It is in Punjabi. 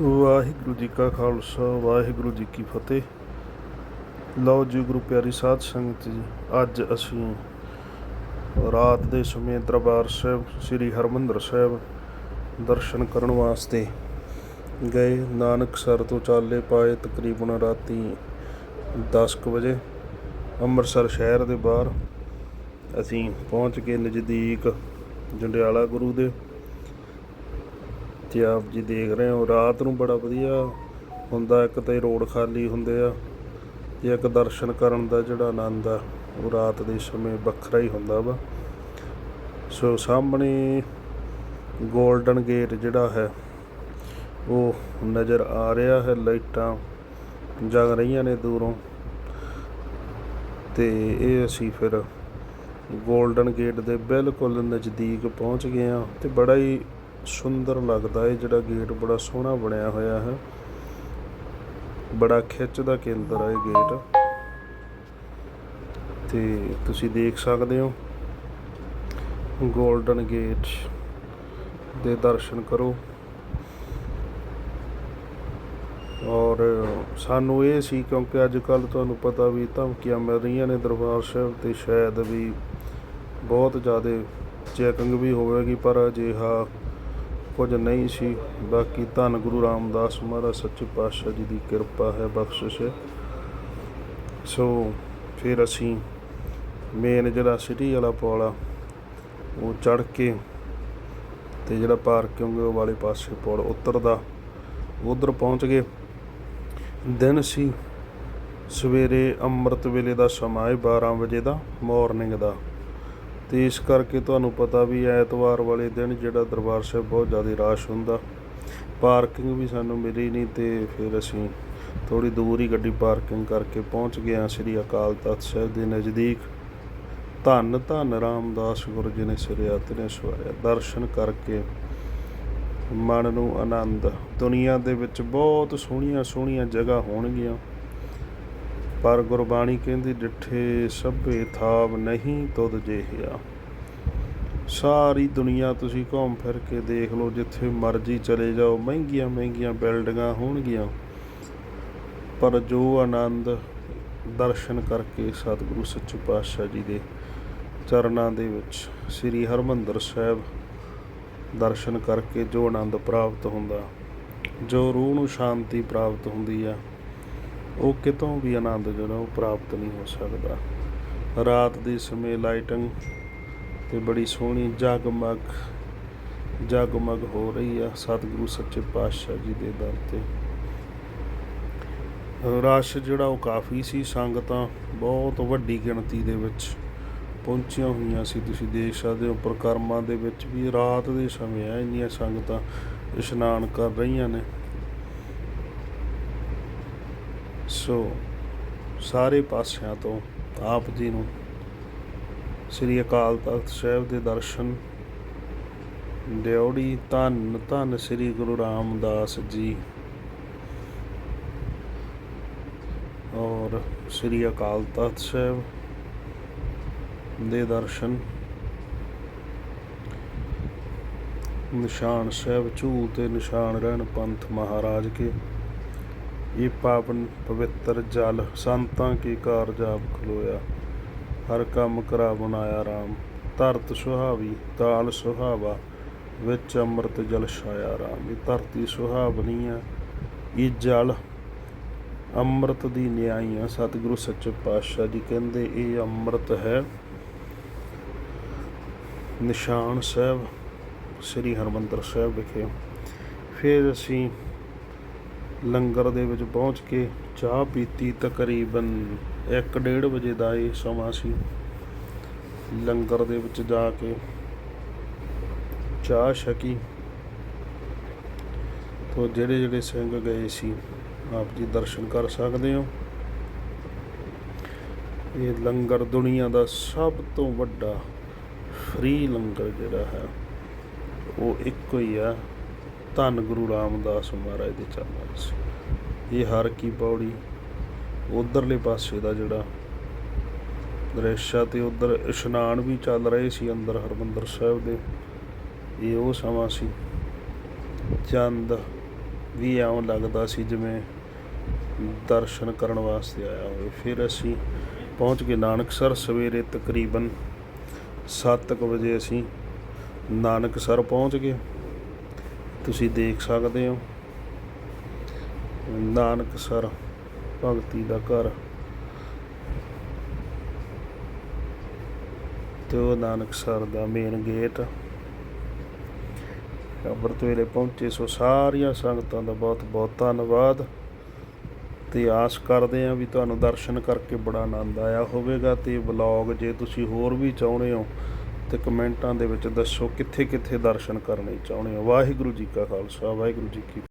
ਵਾਹਿਗੁਰੂ ਜੀ ਕਾ ਖਾਲਸਾ, ਵਾਹਿਗੁਰੂ ਜੀ ਕੀ ਫਤਿਹ। ਲਓ ਜੀ, ਗੁਰੂ ਪਿਆਰੀ ਸਾਧ ਸੰਗਤ ਜੀ, ਅੱਜ ਅਸੀਂ ਰਾਤ ਦੇ ਸਮੇਂ ਦਰਬਾਰ ਸਾਹਿਬ, ਸ੍ਰੀ ਹਰਮੰਦਰ ਸਾਹਿਬ ਦਰਸ਼ਨ ਕਰਨ ਵਾਸਤੇ ਗਏ। ਨਾਨਕ ਸਰ ਤੋਂ ਚਾਲੇ ਪਾਏ ਤਕਰੀਬਨ ਰਾਤੀ 10 ਕੁ ਵਜੇ। ਅੰਮ੍ਰਿਤਸਰ ਸ਼ਹਿਰ ਦੇ ਬਾਹਰ ਅਸੀਂ ਪਹੁੰਚ ਕੇ ਨਜ਼ਦੀਕ ਜੰਡਿਆਲਾ ਗੁਰੂ ਦੇ ਤੇ ਆਪ ਜੀ ਦੇਖ ਰਹੇ ਹੋ, ਰਾਤ ਨੂੰ ਬੜਾ ਵਧੀਆ ਹੁੰਦਾ, ਇੱਕ ਤੇ ਰੋਡ ਖਾਲੀ ਹੁੰਦੇ ਆ ਤੇ ਇੱਕ ਦਰਸ਼ਨ ਕਰਨ ਦਾ ਜਿਹੜਾ ਆਨੰਦ ਆ, ਉਹ ਰਾਤ ਦੇ ਸਮੇਂ ਵੱਖਰਾ ਹੀ ਹੁੰਦਾ ਵਾ। ਸੋ ਸਾਹਮਣੇ 골ਡਨ ਗੇਟ ਜਿਹੜਾ ਹੈ, ਉਹ ਨਜ਼ਰ ਆ ਰਿਹਾ ਹੈ, ਲਾਈਟਾਂ ਜਗ ਰਹੀਆਂ ਨੇ ਦੂਰੋਂ ਤੇ ਇਹ ਅਸੀਂ ਫਿਰ 골ਡਨ ਗੇਟ ਦੇ ਬਿਲਕੁਲ ਨਜ਼ਦੀਕ ਪਹੁੰਚ ਗਏ ਆ ਤੇ ਬੜਾ ਹੀ ਸੁੰਦਰ ਲੱਗਦਾ ਹੈ ਜਿਹੜਾ ਗੇਟ ਬੜਾ ਸੋਹਣਾ ਬਣਿਆ ਹੋਇਆ ਹੈ। ਬੜਾ ਖਿੱਚ ਦਾ ਕੇਂਦਰ ਹੈ ਇਹ ਗੇਟ। ਤੇ ਤੁਸੀਂ ਦੇਖ ਸਕਦੇ ਹੋ, ਗੋਲਡਨ ਗੇਟ ਦੇ ਦਰਸ਼ਨ ਕਰੋ। ਔਰ ਸਾਨੂੰ ਇਹ ਸੀ, ਕਿਉਂਕਿ ਅੱਜ ਕੱਲ ਤੁਹਾਨੂੰ ਪਤਾ ਵੀ ਧਮਕੀਆਂ ਮਿਲ ਰਹੀਆਂ ਨੇ ਦਰਬਾਰ ਸਾਹਿਬ ਤੇ ਸ਼ਾਇਦ ਵੀ ਬਹੁਤ ਜ਼ਿਆਦਾ ਚੈਕਿੰਗ ਵੀ ਹੋਵੇਗੀ, ਪਰ ਅਜਿਹਾ ਕੁਝ ਨਹੀਂ ਸੀ, ਬਾਕੀ ਧੰਨ ਗੁਰੂ ਰਾਮਦਾਸ ਮਹਾਰਾਜ ਸੱਚੇ ਪਾਤਸ਼ਾਹ ਜੀ ਦੀ ਕਿਰਪਾ ਹੈ, ਬਖਸ਼ਿਸ਼ ਹੈ। ਸੋ ਫਿਰ ਅਸੀਂ ਮੇਨ ਜਿਹੜਾ ਸਿਟੀ ਵਾਲਾ ਪੁਲ ਆ ਉਹ ਚੜ ਕੇ ਤੇ ਜਿਹੜਾ ਪਾਰਕਿੰਗ ਵਾਲੇ ਪਾਸੇ ਪੁਲ ਉਤਰਦਾ, ਉਧਰ ਪਹੁੰਚ ਗਏ। ਦਿਨ ਸੀ ਸਵੇਰੇ ਅੰਮ੍ਰਿਤ ਵੇਲੇ ਦਾ ਸਮਾਂ ਹੈ 12 ਵਜੇ ਦਾ ਮਾਰਨਿੰਗ ਦਾ। ਤੇ ਇਸ ਕਰਕੇ ਤੁਹਾਨੂੰ ਪਤਾ ਵੀ ਐਤਵਾਰ ਵਾਲੇ ਦਿਨ ਜਿਹੜਾ ਦਰਬਾਰ ਸਾਹਿਬ ਬਹੁਤ ਜ਼ਿਆਦਾ ਰਸ਼ ਹੁੰਦਾ। ਪਾਰਕਿੰਗ ਵੀ ਸਾਨੂੰ ਮਿਲੀ ਨਹੀਂ ਤੇ ਫਿਰ ਅਸੀਂ ਥੋੜੀ ਦੂਰ ਹੀ ਗੱਡੀ ਪਾਰਕਿੰਗ ਕਰਕੇ ਪਹੁੰਚ ਗਏ ਹਾਂ ਸ੍ਰੀ ਅਕਾਲ ਤਖਤ ਸਾਹਿਬ ਦੇ ਨਜ਼ਦੀਕ। ਧੰਨ ਧੰਨ ਰਾਮਦਾਸ ਗੁਰੂ ਜੀ ਨੇ ਸਿਰਿਆਤ ਨੇ ਸਵਾਰਿਆ ਦਰਸ਼ਨ ਕਰਕੇ ਮਨ ਨੂੰ ਆਨੰਦ। ਦੁਨੀਆ ਦੇ ਵਿੱਚ ਬਹੁਤ ਸੋਹਣੀਆਂ ਸੋਹਣੀਆਂ ਜਗ੍ਹਾ ਹੋਣਗੀਆਂ। ਪਰ ਗੁਰਬਾਣੀ ਕਹਿੰਦੀ, ਡਿਠੇ ਸਭੇ ਥਾਵ ਨਹੀਂ ਤੁਧ ਜਿਹਾ ਸਾਰੀ ਦੁਨੀਆ ਤੁਸੀਂ ਘੁੰਮ ਫਿਰ ਕੇ ਦੇਖ ਲਓ, ਜਿੱਥੇ ਮਰਜ਼ੀ ਚਲੇ ਜਾਓ, ਮਹਿੰਗੀਆਂ ਮਹਿੰਗੀਆਂ ਬਿਲਡਿੰਗਾਂ ਹੋਣਗੀਆਂ। ਪਰ ਜੋ ਆਨੰਦ ਦਰਸ਼ਨ ਕਰਕੇ ਸਤਿਗੁਰੂ ਸੱਚੇ ਪਾਤਸ਼ਾਹ ਜੀ ਦੇ ਚਰਨਾਂ ਦੇ ਵਿੱਚ ਸ੍ਰੀ ਹਰਮੰਦਰ ਸਾਹਿਬ ਦਰਸ਼ਨ ਕਰਕੇ ਜੋ ਆਨੰਦ ਪ੍ਰਾਪਤ ਹੁੰਦਾ, ਜੋ ਰੂਹ ਨੂੰ ਸ਼ਾਂਤੀ ਪ੍ਰਾਪਤ ਹੁੰਦੀ ਆ ਉਹ ਕਿਤੋਂ ਵੀ ਆਨੰਦ ਜਿਹੜਾ ਉਹ ਪ੍ਰਾਪਤ ਨਹੀਂ ਹੋ ਸਕਦਾ। ਰਾਤ ਦੇ ਸਮੇਂ ਲਾਈਟਿੰਗ ਤੇ ਬੜੀ ਸੋਹਣੀ ਜਗਮਗ ਜਗਮਗ ਹੋ ਰਹੀ ਆ ਸਤਿਗੁਰੂ ਸੱਚੇ ਪਾਤਸ਼ਾਹ ਜੀ ਦੇ ਦਰ ਤੇ। ਰਸ਼ ਜਿਹੜਾ ਉਹ ਕਾਫੀ ਸੀ, ਸੰਗਤਾਂ ਬਹੁਤ ਵੱਡੀ ਗਿਣਤੀ ਦੇ ਵਿੱਚ ਪਹੁੰਚੀਆਂ ਹੋਈਆਂ ਸੀ। ਤੁਸੀਂ ਦੇਖ ਸਕਦੇ ਹੋ ਪ੍ਰਕਰਮਾਂ ਦੇ ਵਿੱਚ ਵੀ ਰਾਤ ਦੇ ਸਮੇਂ ਆ, ਇੰਨੀਆਂ ਸੰਗਤਾਂ ਇਸ਼ਨਾਨ ਕਰ ਰਹੀਆਂ ਨੇ। ਸੋ ਸਾਰੇ ਪਾਸਿਆਂ ਤੋਂ ਆਪ ਜੀ ਨੂੰ ਸ੍ਰੀ ਅਕਾਲ ਤਖਤ ਸਾਹਿਬ ਦੇ ਦਰਸ਼ਨ ਡਿਉੜੀ ਧੰਨ ਧੰਨ ਸ੍ਰੀ ਗੁਰੂ ਰਾਮਦਾਸ ਜੀ ਔਰ ਸ੍ਰੀ ਅਕਾਲ ਤਖਤ ਸਾਹਿਬ ਦੇ ਦਰਸ਼ਨ ਨਿਸ਼ਾਨ ਸਾਹਿਬ ਝੂਲ ਤੇ ਨਿਸ਼ਾਨ ਰਹਿਣ ਪੰਥ ਮਹਾਰਾਜ ਕੇ ਇਹ ਪਾਵਨ ਪਵਿੱਤਰ ਜਲ ਸੰਤਾਂ ਕੀ ਕਾਰਜ ਆਪ ਖਲੋਇਆ। ਹਰ ਕੰਮ ਕਰਾ ਬਣਾਇਆ RAM ਧਰਤ ਸੁਹਾਵੀ, ਤਾਲ ਸੁਹਾਵਾ, ਵਿੱਚ ਅੰਮ੍ਰਿਤ ਜਲ ਛਾਇਆ RAM ਇਹ ਧਰਤੀ ਸੁਹਾਵਨੀ ਆ। ਇਹ ਜਲ ਅੰਮ੍ਰਿਤ ਦੀ ਨਿਆਈ ਆ। ਸਤਿਗੁਰੂ ਸੱਚੇ ਪਾਤਸ਼ਾਹ ਜੀ ਕਹਿੰਦੇ, ਇਹ ਅੰਮ੍ਰਿਤ ਹੈ। ਨਿਸ਼ਾਨ ਸਾਹਿਬ, ਸ੍ਰੀ ਹਰਮੰਦਰ ਸਾਹਿਬ ਵਿਖੇ। ਫਿਰ ਅਸੀਂ ਲੰਗਰ ਦੇ ਵਿੱਚ ਪਹੁੰਚ ਕੇ ਚਾਹ ਪੀਤੀ ਤਕਰੀਬਨ 1:30 ਵਜੇ ਦਾ ਇਹ ਸਮਾਂ ਸੀ। ਲੰਗਰ ਦੇ ਵਿੱਚ ਜਾ ਕੇ ਚਾਹ ਛਕੀ। ਤੋਂ ਜਿਹੜੇ ਜਿਹੜੇ ਸਿੰਘ ਗਏ ਸੀ, ਆਪ ਜੀ ਦਰਸ਼ਨ ਕਰ ਸਕਦੇ ਹੋ। ਇਹ ਲੰਗਰ ਦੁਨੀਆ ਦਾ ਸਭ ਤੋਂ ਵੱਡਾ ਫ੍ਰੀ ਲੰਗਰ ਜਿਹੜਾ ਹੈ, ਉਹ ਇੱਕੋ ਹੀ ਆ ਧੰਨ ਗੁਰੂ ਰਾਮਦਾਸ ਮਹਾਰਾਜ ਦੇ ਚਰਨਾਂ ਵਿੱਚ ਇਹ ਹਰ ਕੀ ਪੌੜੀ ਉਧਰਲੇ ਪਾਸੇ ਦਾ ਜਿਹੜਾ ਦ੍ਰਿਸ਼ ਆ ਤੇ ਉਧਰ ਇਸ਼ਨਾਨ ਵੀ ਚੱਲ ਰਹੇ ਸੀ ਅੰਦਰ ਹਰਮੰਦਰ ਸਾਹਿਬ ਦੇ। ਇਹ ਉਹ ਸਮਾਂ ਸੀ। ਚੰਦ ਵੀ ਇਉਂ ਲੱਗਦਾ ਸੀ ਜਿਵੇਂ ਦਰਸ਼ਨ ਕਰਨ ਵਾਸਤੇ ਆਇਆ ਹੋਵੇ। ਫਿਰ ਅਸੀਂ ਪਹੁੰਚ ਗਏ ਨਾਨਕਸਰ। ਸਵੇਰੇ ਤਕਰੀਬਨ 7 ਵਜੇ ਅਸੀਂ ਨਾਨਕਸਰ ਪਹੁੰਚ ਗਏ। ਤੁਸੀਂ ਦੇਖ ਸਕਦੇ ਹੋ। ਨਾਨਕ ਸਰ, ਭਗਤੀ ਦਾ ਘਰ। ਤੇ ਉਹ ਨਾਨਕ ਸਰ ਦਾ ਮੇਨ ਗੇਟ ਅੰਮ੍ਰਿਤ ਵੇਲੇ ਪਹੁੰਚੇ। ਸੋ ਸਾਰੀਆਂ ਸੰਗਤਾਂ ਦਾ ਬਹੁਤ ਬਹੁਤ ਧੰਨਵਾਦ। ਤੇ ਆਸ ਕਰਦੇ ਹਾਂ ਵੀ ਤੁਹਾਨੂੰ ਦਰਸ਼ਨ ਕਰਕੇ ਬੜਾ ਆਨੰਦ ਆਇਆ ਹੋਵੇਗਾ। ਤੇ ਵਲੌਗ ਜੇ ਤੁਸੀਂ ਹੋਰ ਵੀ ਚਾਹੁੰਦੇ ਹੋ ਤੇ ਕਮੈਂਟਾਂ ਦੇ ਵਿੱਚ ਦੱਸੋ ਕਿੱਥੇ ਕਿੱਥੇ ਦਰਸ਼ਨ ਕਰਨੇ ਚਾਹੁੰਦੇ ਹੋ? ਵਾਹਿਗੁਰੂ ਜੀ ਕਾ ਖਾਲਸਾ, ਵਾਹਿਗੁਰੂ ਜੀ ਕੀ